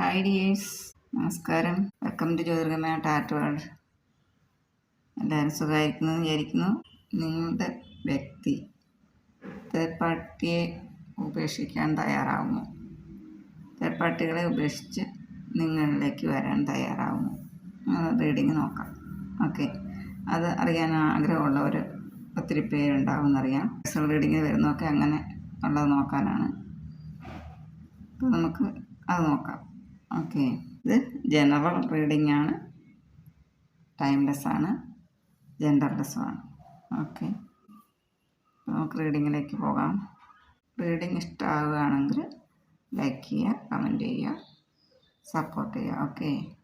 Hi dears നമസ്കാരം. Welcome to Jyothirgamaya ടാറ്റ് world എല്ലാവരും സുഖമായിരിക്കുന്നു വിചാരിക്കുന്നു. നിങ്ങളുടെ വ്യക്തി തേർഡ് പാർട്ടിയെ ഉപേക്ഷിക്കാൻ തയ്യാറാവുമോ? തേർഡ് പാർട്ടികളെ ഉപേക്ഷിച്ച് നിങ്ങളിലേക്ക് വരാൻ തയ്യാറാവുമോ? റീഡിങ് നോക്കാം. ഓക്കെ അത് അറിയാൻ ആഗ്രഹമുള്ളവർ ഒത്തിരി പേരുണ്ടാവുമെന്നറിയാം പേഴ്സണൽ റീഡിങ്ങിൽ വരുന്നതൊക്കെ അങ്ങനെ ഉള്ളത് നോക്കാനാണ്. അപ്പോൾ നമുക്ക് അത് നോക്കാം. ഓക്കെ. ഇത് ജനറൽ റീഡിംഗ് ആണ് ടൈംലെസ് ആണ് ജെൻഡർലെസ്സും ആണ് ഓക്കെ. നമുക്ക് റീഡിങ്ങിലേക്ക് പോകാം. റീഡിങ് ഇഷ്ടമാവുകയാണെങ്കിൽ ലൈക്ക് ചെയ്യുക കമന്റ് ചെയ്യുക സപ്പോർട്ട് ചെയ്യുക. ഓക്കെ.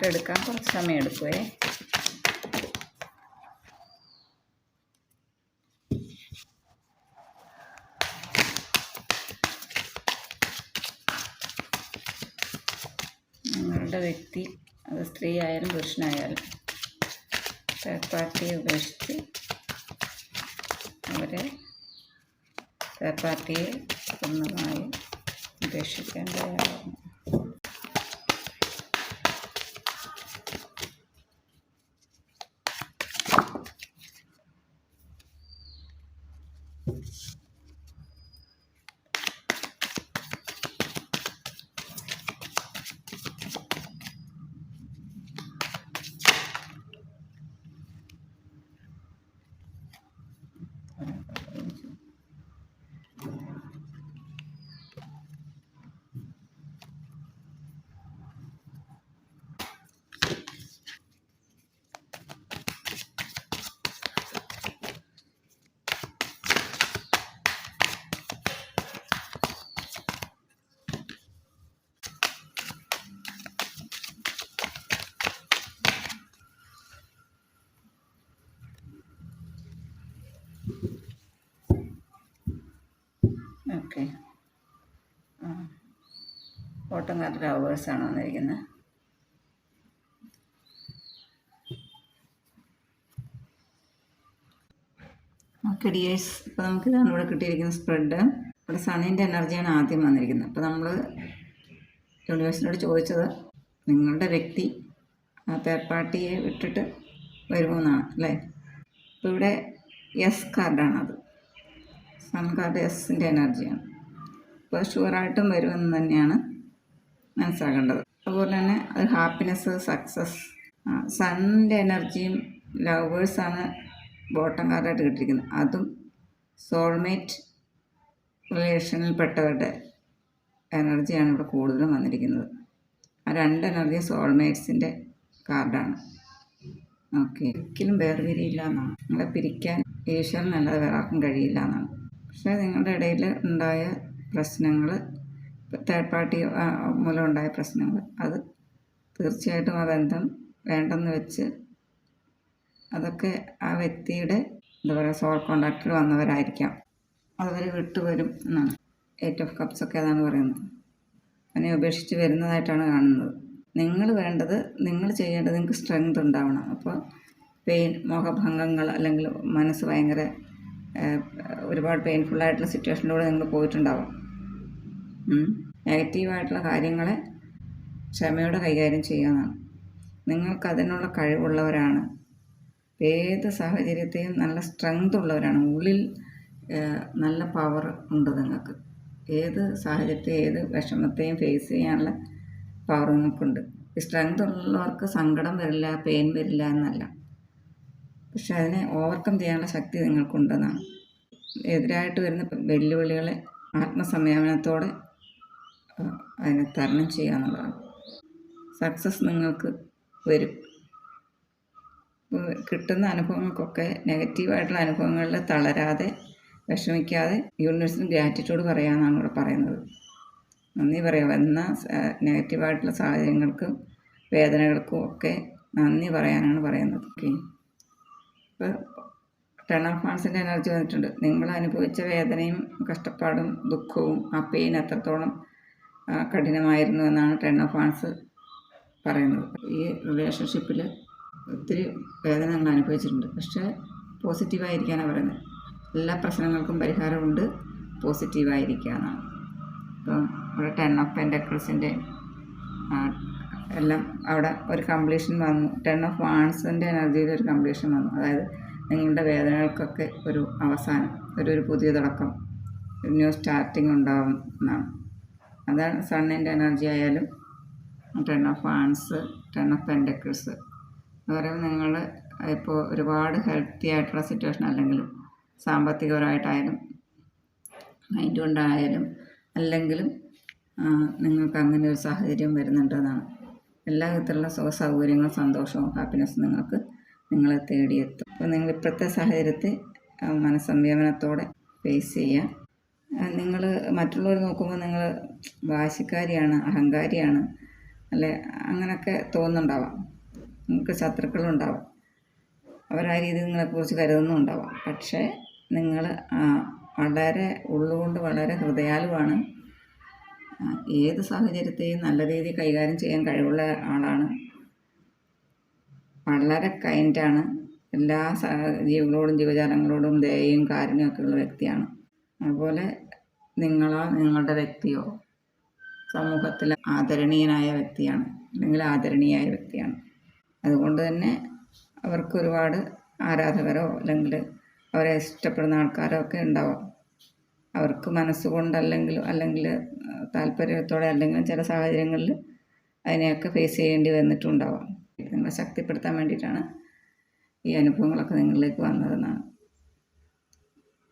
കാർഡ് എടുക്കാൻ കുറച്ച് സമയം എടുക്കുവേ. നിങ്ങളുടെ വ്യക്തി അത് സ്ത്രീ ആയാലും പുരുഷനായാലും തേർഡ് പാർട്ടിയെ ഉപേക്ഷിച്ച് അവരെ തേർഡ് പാർട്ടിയെ പൂർണമായും ഉപേക്ഷിക്കാൻ തയ്യാറാകുന്നു ഓക്കെ ആ ഓട്ടംകാരുടെ ആണ് വന്നിരിക്കുന്നത് ഓക്കെ ഡിയേഴ്സ് ഇപ്പോൾ നമുക്ക് ഇതാണ് ഇവിടെ കിട്ടിയിരിക്കുന്ന സ്പ്രെഡ് ഇവിടെ സണ്ണിന്റെ എനർജിയാണ് ആദ്യം വന്നിരിക്കുന്നത് അപ്പോൾ നമ്മൾ യൂണിവേഴ്സിനോട് ചോദിച്ചത് നിങ്ങളുടെ വ്യക്തി ആ തേർഡ് പാർട്ടിയെ വിട്ടിട്ട് വരുമെന്നാണ് അല്ലേ? അപ്പോൾ ഇവിടെ യെസ് അത്. സൺ കാർഡ് എസിന്റെ എനർജിയാണ് അപ്പോൾ ഷുവറായിട്ടും വരുമെന്ന് തന്നെയാണ് മനസ്സിലാക്കേണ്ടത്. അതുപോലെ തന്നെ അത് ഹാപ്പിനെസ് സക്സസ് സണ്ണിന്റെ എനർജിയും ലവേഴ്സാണ് ബോട്ടം കാർഡായിട്ട് കിട്ടിയിരിക്കുന്നത്. അതും സോൾമേറ്റ് റിലേഷനിൽപ്പെട്ടവരുടെ എനർജിയാണ് ഇവിടെ കൂടുതലും വന്നിരിക്കുന്നത്. ആ രണ്ട് എനർജിയും സോൾമേറ്റ്സിന്റെ കാർഡാണ് ഓക്കെ ഒരിക്കലും വേർതിരിയില്ല എന്നാണ്. നിങ്ങളെ പിരിക്കാൻ ഈശ്വരനല്ലാതെ വേറെ ആർക്കും കഴിയില്ല എന്നാണ്. പക്ഷേ നിങ്ങളുടെ ഇടയിൽ ഉണ്ടായ പ്രശ്നങ്ങൾ തേർഡ് പാർട്ടി മൂലം ഉണ്ടായ പ്രശ്നങ്ങൾ. അത് തീർച്ചയായിട്ടും ആ ബന്ധം വേണ്ടെന്ന് വെച്ച് അതൊക്കെ ആ വ്യക്തിയുടെ എന്താ പറയുക സോൾ കോണ്ടാക്റ്റിൽ വന്നവരായിരിക്കാം. അതുവരെ വിട്ടുവരും എന്നാണ്. എയ്റ്റ് ഓഫ് കപ്സ് ഒക്കെ അതാണ് പറയുന്നത്. അതിനെ ഉപേക്ഷിച്ച് വരുന്നതായിട്ടാണ് കാണുന്നത്. നിങ്ങൾ വേണ്ടത് നിങ്ങൾ ചെയ്യേണ്ടത് നിങ്ങൾക്ക് സ്ട്രെങ്ത് ഉണ്ടാവണം. അപ്പോൾ പെയിൻ മുഖഭംഗങ്ങൾ അല്ലെങ്കിൽ മനസ്സ് ഭയങ്കര ഒരുപാട് പെയിൻഫുള്ളായിട്ടുള്ള സിറ്റുവേഷനിലൂടെ നിങ്ങൾ പോയിട്ടുണ്ടാവും. നെഗറ്റീവായിട്ടുള്ള കാര്യങ്ങളെ ക്ഷമയോടെ കൈകാര്യം ചെയ്യാമെന്നാണ് നിങ്ങൾക്ക് അതിനുള്ള കഴിവുള്ളവരാണ്. ഏത് സാഹചര്യത്തെയും നല്ല സ്ട്രെങ്ത് ഉള്ളവരാണ്. ഉള്ളിൽ നല്ല പവർ ഉണ്ട് നിങ്ങൾക്ക്. ഏത് സാഹചര്യത്തെ ഏത് വിഷമത്തെയും ഫേസ് ചെയ്യാനുള്ള പവർ നിങ്ങൾക്കുണ്ട്. ഈ സ്ട്രെങ്ത് ഉള്ളവർക്ക് സങ്കടം വരില്ല പെയിൻ വരില്ല എന്നല്ല. പക്ഷെ അതിനെ ഓവർകം ചെയ്യാനുള്ള ശക്തി നിങ്ങൾക്കുണ്ടെന്നാണ്. എതിരായിട്ട് വരുന്ന വെല്ലുവിളികളെ ആത്മസംയമനത്തോടെ അതിനെ തരണം ചെയ്യുക എന്നുള്ളതാണ്. സക്സസ് നിങ്ങൾക്ക് വരും. കിട്ടുന്ന അനുഭവങ്ങൾക്കൊക്കെ നെഗറ്റീവായിട്ടുള്ള അനുഭവങ്ങളിൽ തളരാതെ വിഷമിക്കാതെ യൂണിവേഴ്സിന് ഗ്രാറ്റിറ്റ്യൂഡ് പറയാമെന്നാണ് ഇവിടെ പറയുന്നത്. നന്ദി പറയാം. വന്ന നെഗറ്റീവായിട്ടുള്ള സാഹചര്യങ്ങൾക്കും വേദനകൾക്കും ഒക്കെ നന്ദി പറയാനാണ് പറയുന്നത്. ഓക്കെ ഇപ്പോൾ ടെൺ ഓഫ് ഹാൻസിന്റെ എനർജി വന്നിട്ടുണ്ട്. നിങ്ങൾ അനുഭവിച്ച വേദനയും കഷ്ടപ്പാടും ദുഃഖവും ആ പെയിൻ എത്രത്തോളം കഠിനമായിരുന്നു എന്നാണ് ടെൻ ഓഫ് ആൺസ് പറയുന്നത്. ഈ റിലേഷൻഷിപ്പിൽ ഒത്തിരി വേദന നിങ്ങൾ അനുഭവിച്ചിട്ടുണ്ട്. പക്ഷേ പോസിറ്റീവായിരിക്കാനാണ് പറയുന്നത്. എല്ലാ പ്രശ്നങ്ങൾക്കും പരിഹാരമുണ്ട്. പോസിറ്റീവായിരിക്കുക എന്നാണ് ഇപ്പം ഇവിടെ ടെൻ ഓഫ് പെൻഡക്കിൾസിന്റെ എല്ലാം അവിടെ ഒരു കംപ്ലീഷൻ വന്നു. ടെൻ ഓഫ് ആൺസിന്റെ എനർജിയിൽ ഒരു കംപ്ലീഷൻ വന്നു. അതായത് നിങ്ങളുടെ വേദനകൾക്കൊക്കെ ഒരു അവസാനം ഒരു ഒരു പുതിയ തുടക്കം ഒരു ന്യൂ സ്റ്റാർട്ടിംഗ് ഉണ്ടാവും എന്നാണ്. അതാണ് സണ്ണിന്റെ എനർജി ആയാലും ten of wands ten of pentacles എന്ന് പറയുമ്പോൾ നിങ്ങൾ ഇപ്പോൾ ഒരുപാട് ഹെൽത്തി ആയിട്ടുള്ള സിറ്റുവേഷൻ അല്ലെങ്കിലും സാമ്പത്തികപരമായിട്ടായാലും മൈൻഡ് കൊണ്ടായാലും അല്ലെങ്കിലും നിങ്ങൾക്ക് അങ്ങനെ ഒരു സാഹചര്യം വരുന്നുണ്ടെന്നാണ് എല്ലാ വിധത്തിലുള്ള സുഖ സൗകര്യങ്ങളും സന്തോഷവും ഹാപ്പിനെസ്സും നിങ്ങൾക്ക് നിങ്ങളെ തേടിയെത്തും. അപ്പോൾ നിങ്ങൾ ഇപ്പോഴത്തെ സാഹചര്യത്തെ മനസ്സംയമനത്തോടെ ഫേസ് ചെയ്യുക. നിങ്ങൾ മറ്റുള്ളവർ നോക്കുമ്പോൾ നിങ്ങൾ വാശിക്കാരിയാണ് അഹങ്കാരിയാണ് അല്ലെ? അങ്ങനെയൊക്കെ തോന്നുന്നുണ്ടാവാം. നിങ്ങൾക്ക് ശത്രുക്കളുണ്ടാവാം. അവരാ രീതിയിൽ നിങ്ങളെക്കുറിച്ച് കരുതുന്നുണ്ടാവാം. പക്ഷേ നിങ്ങൾ വളരെ ഉള്ളുകൊണ്ട് വളരെ ഹൃദയാലുവാണ്. ഏത് സാഹചര്യത്തെയും നല്ല രീതിയിൽ കൈകാര്യം ചെയ്യാൻ കഴിവുള്ള ആളാണ്. വളരെ കൈൻഡാണ് എല്ലാ ജീവികളോടും ജീവജാലങ്ങളോടും ദയയും കാരുണ്യമൊക്കെ ഉള്ള വ്യക്തിയാണ്. അതുപോലെ നിങ്ങളോ നിങ്ങളുടെ വ്യക്തിയോ സമൂഹത്തിൽ ആദരണീയനായ വ്യക്തിയാണ് അല്ലെങ്കിൽ ആദരണീയായ വ്യക്തിയാണ്. അതുകൊണ്ട് തന്നെ അവർക്ക് ഒരുപാട് ആരാധകരോ അല്ലെങ്കിൽ അവരെ ഇഷ്ടപ്പെടുന്ന ആൾക്കാരോ ഒക്കെ ഉണ്ടാവാം. അവർക്ക് മനസ്സുകൊണ്ടല്ലെങ്കിൽ അല്ലെങ്കിൽ താല്പര്യത്തോടെ അല്ലെങ്കിൽ ചില സാഹചര്യങ്ങളിൽ അതിനെയൊക്കെ ഫേസ് ചെയ്യേണ്ടി വന്നിട്ടുണ്ടാവാം. നിങ്ങളെ ശക്തിപ്പെടുത്താൻ വേണ്ടിയിട്ടാണ് ഈ അനുഭവങ്ങളൊക്കെ നിങ്ങളിലേക്ക് വന്നതെന്നാണ്.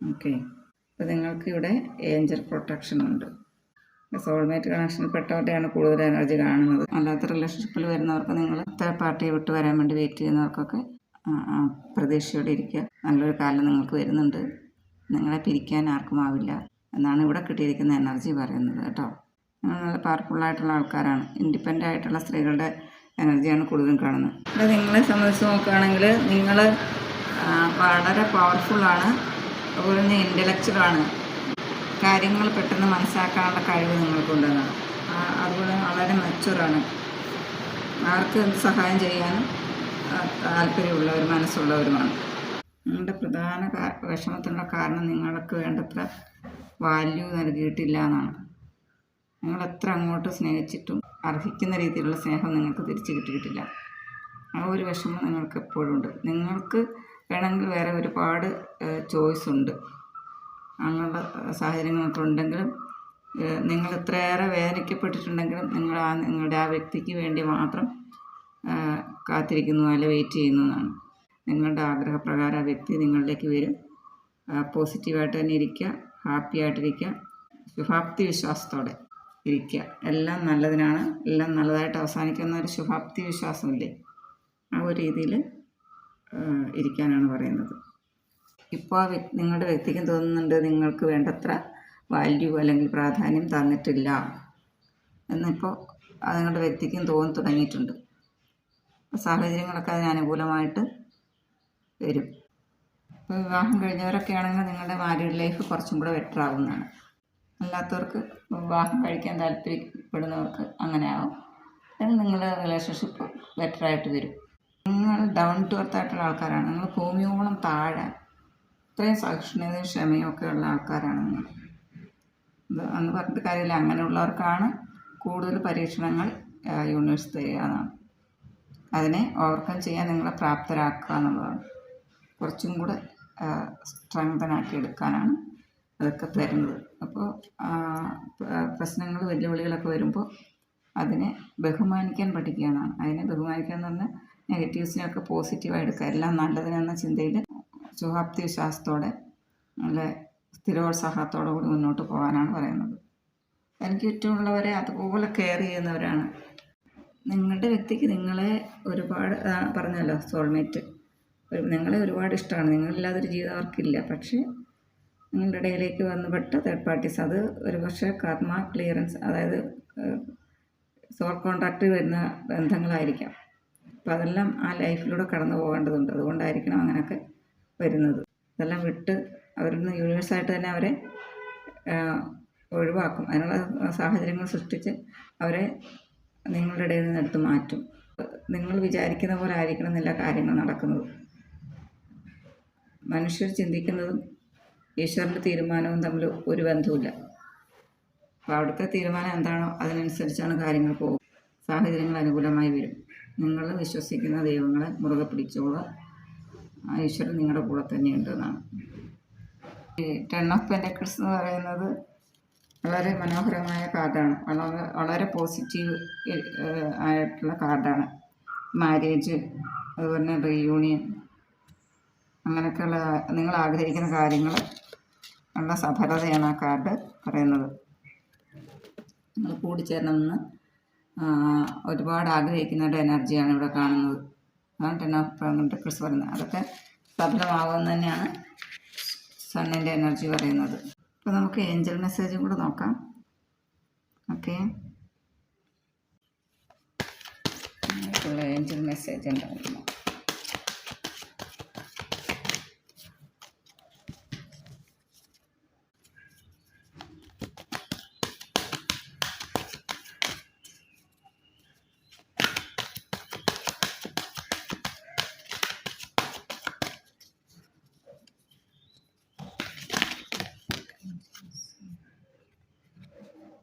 ഓക്കെ അപ്പോൾ നിങ്ങൾക്ക് ഇവിടെ ഏഞ്ചൽ പ്രൊട്ടക്ഷൻ ഉണ്ട്. സോൾമേറ്റ് കണക്ഷനിൽ പെട്ടവരുടെയാണ് കൂടുതൽ എനർജി കാണുന്നത്. അല്ലാത്ത റിലേഷൻഷിപ്പിൽ വരുന്നവർക്ക് നിങ്ങൾ തേർഡ് പാർട്ടിയെ വിട്ട് വരാൻ വേണ്ടി വെയിറ്റ് ചെയ്യുന്നവർക്കൊക്കെ പ്രതീക്ഷയോടെ ഇരിക്കുക. നല്ലൊരു കാലം നിങ്ങൾക്ക് വരുന്നുണ്ട്. നിങ്ങളെ പിരിക്കാൻ ആർക്കും ആവില്ല എന്നാണ് ഇവിടെ കിട്ടിയിരിക്കുന്ന എനർജി പറയുന്നത് കേട്ടോ. നിങ്ങൾ നല്ല പവർഫുള്ളായിട്ടുള്ള ആൾക്കാരാണ്. ഇൻഡിപെൻഡന്റ് ആയിട്ടുള്ള സ്ത്രീകളുടെ എനർജിയാണ് കൂടുതലും കാണുന്നത്. നിങ്ങളെ സംബന്ധിച്ച് നോക്കുകയാണെങ്കിൽ നിങ്ങൾ വളരെ പവർഫുള്ളാണ് അതുപോലെ തന്നെ ഇന്റലക്ച്വലാണ് കാര്യങ്ങൾ പെട്ടെന്ന് മനസ്സിലാക്കാനുള്ള കഴിവ് നിങ്ങൾക്കുണ്ടെന്നാണ്. അതുപോലെ വളരെ മെച്ചുറാണ് ആർക്ക് എന്ത് സഹായം ചെയ്യാനും താല്പര്യമുള്ളവർ മനസ്സുള്ളവരുമാണ്. നിങ്ങളുടെ പ്രധാന വിഷമത്തിനുള്ള കാരണം നിങ്ങൾക്ക് വേണ്ടത്ര വാല്യൂ നൽകിയിട്ടില്ല എന്നാണ് നിങ്ങൾ എത്ര അങ്ങോട്ട് സ്നേഹിച്ചിട്ടും അർഹിക്കുന്ന രീതിയിലുള്ള സ്നേഹം നിങ്ങൾക്ക് തിരിച്ചു കിട്ടിയിട്ടില്ല. ആ ഒരു വിഷമം നിങ്ങൾക്ക് എപ്പോഴും ഉണ്ട്. നിങ്ങൾക്ക് വേണമെങ്കിൽ വേറെ ഒരുപാട് ചോയ്സ് ഉണ്ട്. അങ്ങനെയുള്ള സാഹചര്യങ്ങളൊക്കെ ഉണ്ടെങ്കിലും നിങ്ങൾ ഇത്രയേറെ വേദനിക്കപ്പെട്ടിട്ടുണ്ടെങ്കിലും നിങ്ങൾ ആ നിങ്ങളുടെ ആ വ്യക്തിക്ക് വേണ്ടി മാത്രം കാത്തിരിക്കുന്നു അല്ല വെയിറ്റ് ചെയ്യുന്നു എന്നാണ്. നിങ്ങളുടെ ആഗ്രഹപ്രകാരം ആ വ്യക്തി നിങ്ങളിലേക്ക് വരും. പോസിറ്റീവായിട്ട് തന്നെ ഇരിക്കുക ഹാപ്പി ആയിട്ടിരിക്കുക ശുഭാപ്തി വിശ്വാസത്തോടെ ഇരിക്കുക. എല്ലാം നല്ലതിനാണ്. എല്ലാം നല്ലതായിട്ട് അവസാനിക്കുന്ന ഒരു ശുഭാപ്തി വിശ്വാസമില്ലേ? ആ ഒരു രീതിയിൽ ഇരിക്കാനാണ് പറയുന്നത്. ഇപ്പോൾ നിങ്ങളുടെ വ്യക്തിക്കും തോന്നുന്നുണ്ട് നിങ്ങൾക്ക് വേണ്ടത്ര വാല്യൂ അല്ലെങ്കിൽ പ്രാധാന്യം തന്നിട്ടില്ല. എന്നിപ്പോൾ നിങ്ങളുടെ വ്യക്തിക്കും തോന്നി തുടങ്ങിയിട്ടുണ്ട്. സാഹചര്യങ്ങളൊക്കെ അതിനനുകൂലമായിട്ട് വരും. ഇപ്പോൾ വിവാഹം കഴിഞ്ഞവരൊക്കെ ആണെങ്കിൽ നിങ്ങളുടെ മാരീഡ് ലൈഫ് കുറച്ചും കൂടെ ബെറ്റർ ആകുന്നതാണ് അല്ലാത്തവർക്ക് വിവാഹം കഴിക്കാൻ താല്പര്യപ്പെടുന്നവർക്ക് അങ്ങനെ ആവും നിങ്ങളുടെ റിലേഷൻഷിപ്പ് ബെറ്ററായിട്ട് വരും. നിങ്ങൾ ഡൗൺ ടു എർത്ത് ആയിട്ടുള്ള ആൾക്കാരാണ്. നിങ്ങൾ ഭൂമിയോളം താഴെ. ഇത്രയും സഹിഷ്ണുതയും ക്ഷമയും ഒക്കെ ഉള്ള ആൾക്കാരാണ് നിങ്ങൾ. അന്ന് പറഞ്ഞിട്ട് കാര്യമില്ല. അങ്ങനെയുള്ളവർക്കാണ് കൂടുതൽ പരീക്ഷണങ്ങൾ യൂണിവേഴ്സ് തരികയെന്നാണ് അതിനെ ഓവർകം ചെയ്യാൻ നിങ്ങളെ പ്രാപ്തരാക്കുക എന്നുള്ളതാണ്. കുറച്ചും കൂടെ സ്ട്രെങ്തനാക്കി എടുക്കാനാണ് അതൊക്കെ തരുന്നത്. അപ്പോൾ പ്രശ്നങ്ങൾ വെല്ലുവിളികളൊക്കെ വരുമ്പോൾ അതിനെ ബഹുമാനിക്കാൻ പഠിക്കുക എന്നാണ്. അതിനെ ബഹുമാനിക്കുക എന്ന് പറഞ്ഞാൽ നെഗറ്റീവ്സിനെയൊക്കെ പോസിറ്റീവായി എടുക്കുക എല്ലാം നല്ലതിനെന്ന ചിന്തയിൽ ശുഭാപ്തി വിശ്വാസത്തോടെ നല്ല സ്ഥിരോത്സാഹത്തോടു കൂടി മുന്നോട്ട് പോകാനാണ് പറയുന്നത്. എനിക്ക് ചുറ്റുമുള്ളവരെ അതുപോലെ കെയർ ചെയ്യുന്നവരാണ്. നിങ്ങളുടെ വ്യക്തിക്ക് നിങ്ങളെ ഒരുപാട് പറഞ്ഞല്ലോ സോൾമേറ്റ്. നിങ്ങളെ ഒരുപാട് ഇഷ്ടമാണ്. നിങ്ങളില്ലാതൊരു ജീവിതം അവർക്കില്ല. പക്ഷേ നിങ്ങളുടെ ഇടയിലേക്ക് വന്നുപെട്ട തേർഡ് പാർട്ടീസ് അത് ഒരു പക്ഷേ കർമ്മ ക്ലിയറൻസ് അതായത് സോൾ കോൺട്രാക്റ്റ് വരുന്ന ബന്ധങ്ങളായിരിക്കാം. അപ്പോൾ അതെല്ലാം ആ ലൈഫിലൂടെ കടന്നു പോകേണ്ടതുണ്ട്. അതുകൊണ്ടായിരിക്കണം അങ്ങനെയൊക്കെ വരുന്നത്. അതെല്ലാം വിട്ട് അവരിൽ നിന്ന് യൂണിവേഴ്സായിട്ട് തന്നെ അവരെ ഒഴിവാക്കും. അതിനുള്ള സാഹചര്യങ്ങൾ സൃഷ്ടിച്ച് അവരെ നിങ്ങളുടെ ഇടയിൽ നിന്ന് എടുത്ത് മാറ്റും. നിങ്ങൾ വിചാരിക്കുന്ന പോലെ ആയിരിക്കണം എന്നില്ല കാര്യങ്ങൾ നടക്കുന്നത്. മനുഷ്യർ ചിന്തിക്കുന്നതും ഈശ്വരന്റെ തീരുമാനവും തമ്മിൽ ഒരു ബന്ധവുമില്ല. അപ്പോൾ അവിടുത്തെ തീരുമാനം എന്താണോ അതിനനുസരിച്ചാണ് കാര്യങ്ങൾ പോകും. സാഹചര്യങ്ങൾ അനുകൂലമായി വരും. നിങ്ങൾ വിശ്വസിക്കുന്ന ദൈവങ്ങളെ മുറുകെ പിടിച്ചോളുക ആ ഈശ്വരൻ നിങ്ങളുടെ കൂടെ തന്നെയുണ്ട് എന്നാണ് ടെൺ ഓഫ് പെന്റക്കിൾസ് എന്ന് പറയുന്നത് വളരെ മനോഹരമായ കാർഡാണ്. വളരെ വളരെ പോസിറ്റീവ് ആയിട്ടുള്ള കാർഡാണ്. മാരേജ് അതുപോലെ തന്നെ റീയൂണിയൻ അങ്ങനെയൊക്കെയുള്ള നിങ്ങൾ ആഗ്രഹിക്കുന്ന കാര്യങ്ങൾ ഉള്ള സഫലതയാണ് ആ കാർഡ് പറയുന്നത്. നിങ്ങൾ കൂടിച്ചേരണമെന്ന് ഒരുപാട് ആഗ്രഹിക്കുന്നവരുടെ എനർജിയാണ് ഇവിടെ കാണുന്നത്. അതാണ് ടെൻ ഓഫ് പെന്റക്കിൾസ് പറയുന്നത്. അതൊക്കെ സഫലമാകുമെന്ന് തന്നെയാണ് സണ്ണിന്റെ എനർജി പറയുന്നത്. അപ്പോൾ നമുക്ക് ഏഞ്ചൽ മെസ്സേജും കൂടെ നോക്കാം. ഓക്കെ. ഏഞ്ചൽ മെസ്സേജ് ഉണ്ടായിരുന്നു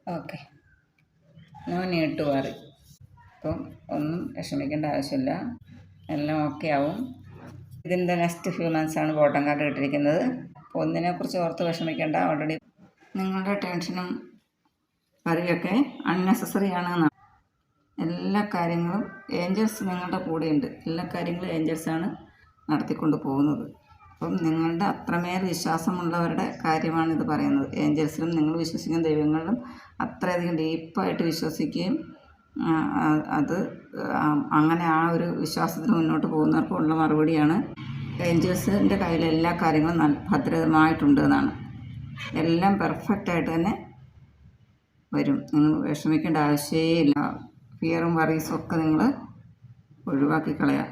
ഓക്കെ. നോ നീട്ട് മാറി അപ്പം ഒന്നും വിഷമിക്കേണ്ട ആവശ്യമില്ല. എല്ലാം ഓക്കെ ആവും. ഇതിന്റെ നെക്സ്റ്റ് ഫ്യൂ മന്ത്സാണ് ബോട്ടം കാർഡ് കിട്ടിയിരിക്കുന്നത് ഒന്നിനെക്കുറിച്ച് ഓർത്ത് വിഷമിക്കേണ്ട ഓൾറെഡി നിങ്ങളുടെ ടെൻഷനും വറിയൊക്കെ അൺനെസസറി ആണ് എല്ലാ കാര്യങ്ങളും ഏഞ്ചൽസ് നിങ്ങളുടെ കൂടെയുണ്ട്. എല്ലാ കാര്യങ്ങളും ഏഞ്ചൽസാണ് നടത്തിക്കൊണ്ട് പോകുന്നത്. അപ്പം നിങ്ങളുടെ അത്രമേൽ വിശ്വാസമുള്ളവരുടെ കാര്യമാണ് ഇത് പറയുന്നത്. ഏഞ്ചൽസിലും നിങ്ങൾ വിശ്വസിക്കുന്ന ദൈവങ്ങളിലും അത്രയധികം ഡീപ്പായിട്ട് വിശ്വസിക്കുകയും അത് അങ്ങനെ ആ ഒരു വിശ്വാസത്തിന് മുന്നോട്ട് പോകുന്നവർക്കുള്ള മറുപടിയാണ്. ഏഞ്ചൽസിന്റെ കയ്യിൽ എല്ലാ കാര്യങ്ങളും നല്ല ഭദ്രമായിട്ടുണ്ട് എന്നാണ്. എല്ലാം പെർഫെക്റ്റായിട്ട് തന്നെ വരും. നിങ്ങൾ വിഷമിക്കേണ്ട ആവശ്യമേ ഇല്ല. ഫിയറും വറീസും ഒക്കെ നിങ്ങൾ ഒഴിവാക്കി കളയാം.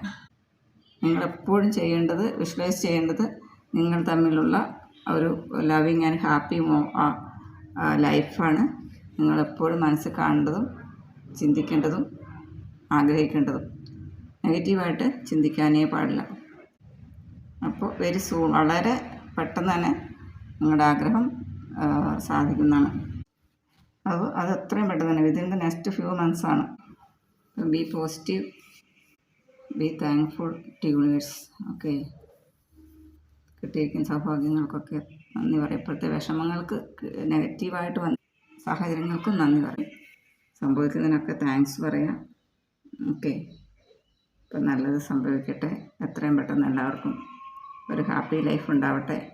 നിങ്ങൾ എപ്പോഴും ചെയ്യേണ്ടത് വിഷ്വലൈസ് ചെയ്യേണ്ടത് നിങ്ങൾ തമ്മിലുള്ള ഒരു ലവിങ് ആൻഡ് ഹാപ്പി മോ ലൈഫാണ് നിങ്ങളെപ്പോഴും മനസ്സിൽ കാണേണ്ടതും ചിന്തിക്കേണ്ടതും ആഗ്രഹിക്കേണ്ടതും. നെഗറ്റീവായിട്ട് ചിന്തിക്കാനേ പാടില്ല. അപ്പോൾ വെരി സൂൺ വളരെ പെട്ടെന്ന് തന്നെ നിങ്ങളുടെ ആഗ്രഹം ആ, സാധിക്കുന്നതാണ്. അത് അത് എത്രയും പെട്ടെന്ന് തന്നെ within the next few മന്ത്സാണ് be positive be thankful to universe okay കിട്ടിയിരിക്കുന്ന സൗഭാഗ്യങ്ങൾക്കൊക്കെ നന്ദി പറയും. ഇപ്പോഴത്തെ വിഷമങ്ങൾക്ക് നെഗറ്റീവായിട്ട് വന്ന സാഹചര്യങ്ങൾക്കും നന്ദി പറയും. സംഭവിക്കുന്നതിനൊക്കെ താങ്ക്സ് പറയാം. ഓക്കെ ഇപ്പം നല്ലത് സംഭവിക്കട്ടെ. എത്രയും പെട്ടെന്ന് എല്ലാവർക്കും ഒരു ഹാപ്പി ലൈഫ് ഉണ്ടാവട്ടെ.